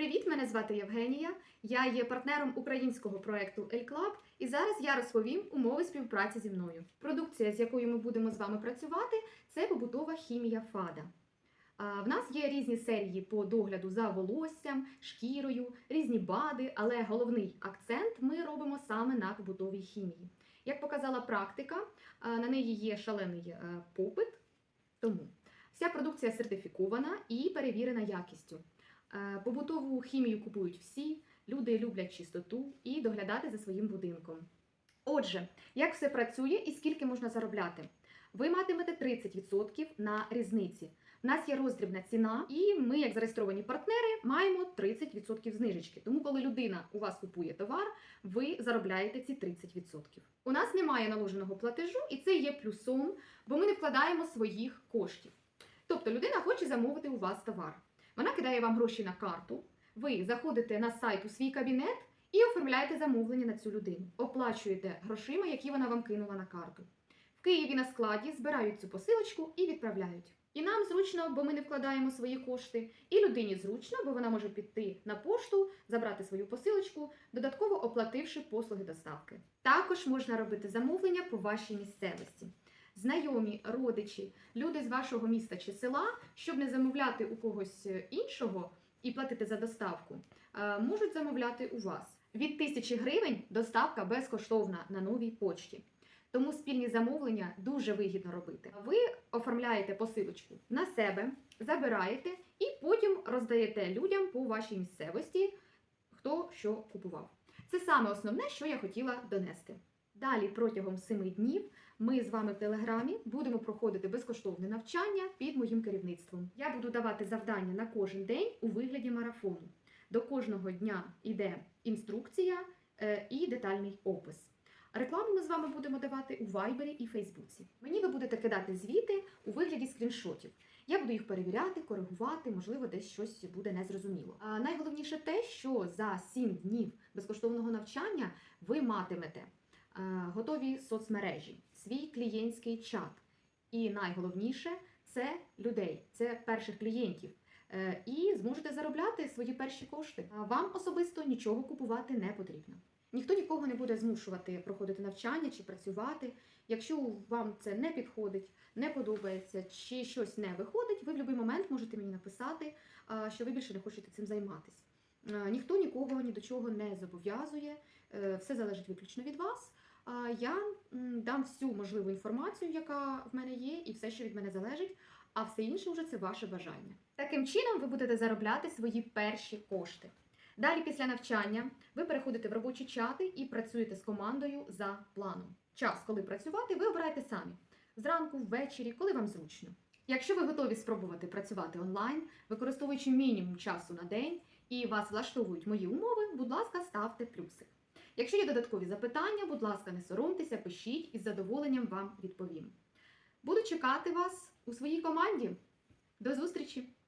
Привіт, мене звати Євгенія. Я є партнером українського проекту El Club, і зараз я розповім умови співпраці зі мною. Продукція, з якою ми будемо з вами працювати, це побутова хімія ФАДа. В нас є різні серії по догляду за волоссям, шкірою, різні БАДи, але головний акцент ми робимо саме на побутовій хімії. Як показала практика, на неї є шалений е, попит, тому вся продукція сертифікована і перевірена якістю. Е, Побутову хімію купують всі, люди люблять чистоту і доглядати за своїм будинком. Отже, як все працює і скільки можна заробляти? Ви матимете 30% на різниці. У нас є роздрібна ціна, і ми, як зареєстровані партнери, маємо 30% знижечки. Тому, коли людина у вас купує товар, ви заробляєте ці 30%. У нас немає наложеного платежу, і це є плюсом, бо ми не вкладаємо своїх коштів. Тобто людина хоче замовити у вас товар. Вона кидає вам гроші на карту. Ви заходите на сайт у свій кабінет і оформляєте замовлення на цю людину. Оплачуєте грошима, які вона вам кинула на карту. В Києві на складі збирають цю посилочку і відправляють. І нам зручно, бо ми не вкладаємо свої кошти, і людині зручно, бо вона може піти на пошту, забрати свою посилочку, додатково оплативши послуги доставки. Також можна робити замовлення по вашій місцевості. Знайомі, родичі, люди з вашого міста чи села, щоб не замовляти у когось е, іншого і платити за доставку, е, можуть замовляти у вас. Від тисячі гривень доставка безкоштовна на новій почті. Тому спільні замовлення дуже вигідно робити. Ви оформляєте посилочку на себе, забираєте і потім роздаєте людям по вашій місцевості, хто що купував. Це саме основне, що я хотіла донести. Далі протягом 7 днів ми з вами в Телеграмі будемо проходити безкоштовне навчання під моїм керівництвом. Я буду давати завдання на кожен день у вигляді марафону. До кожного дня йде інструкція е, і детальний опис. Рекламу ми з вами будемо давати у Вайбері і Фейсбуці. Мені ви будете кидати звіти у вигляді скріншотів. Я буду їх перевіряти, коригувати, можливо, десь щось буде незрозуміло. А найголовніше те, що за 7 днів безкоштовного навчання ви матимете готові соцмережі, свій клієнтський чат. І найголовніше це людей, це перших клієнтів. Е, І зможете заробляти свої перші кошти. Вам особисто нічого купувати не потрібно. Ніхто нікого не буде змушувати проходити навчання чи працювати. Якщо вам це не підходить, не подобається чи щось не виходить, ви в будь-який момент можете мені написати, що ви більше не хочете цим займатися. Е, Ніхто нікого ні до чого не зобов'язує, е, все залежить виключно від вас. Я дам всю можливу інформацію, яка в мене є, і все, що від мене залежить, а все інше вже це ваше бажання. Таким чином ви будете заробляти свої перші кошти. Далі, після навчання, ви переходите в робочі чати і працюєте з командою за планом. Час, коли працювати, ви обираєте самі зранку, ввечері, коли вам зручно. Якщо ви готові спробувати працювати онлайн, використовуючи мінімум часу на день, і вас влаштовують мої умови, будь ласка, ставте плюси. Якщо є додаткові запитання, будь ласка, не соромтеся, пишіть і з задоволенням вам відповім. Буду чекати вас у своїй команді. До зустрічі!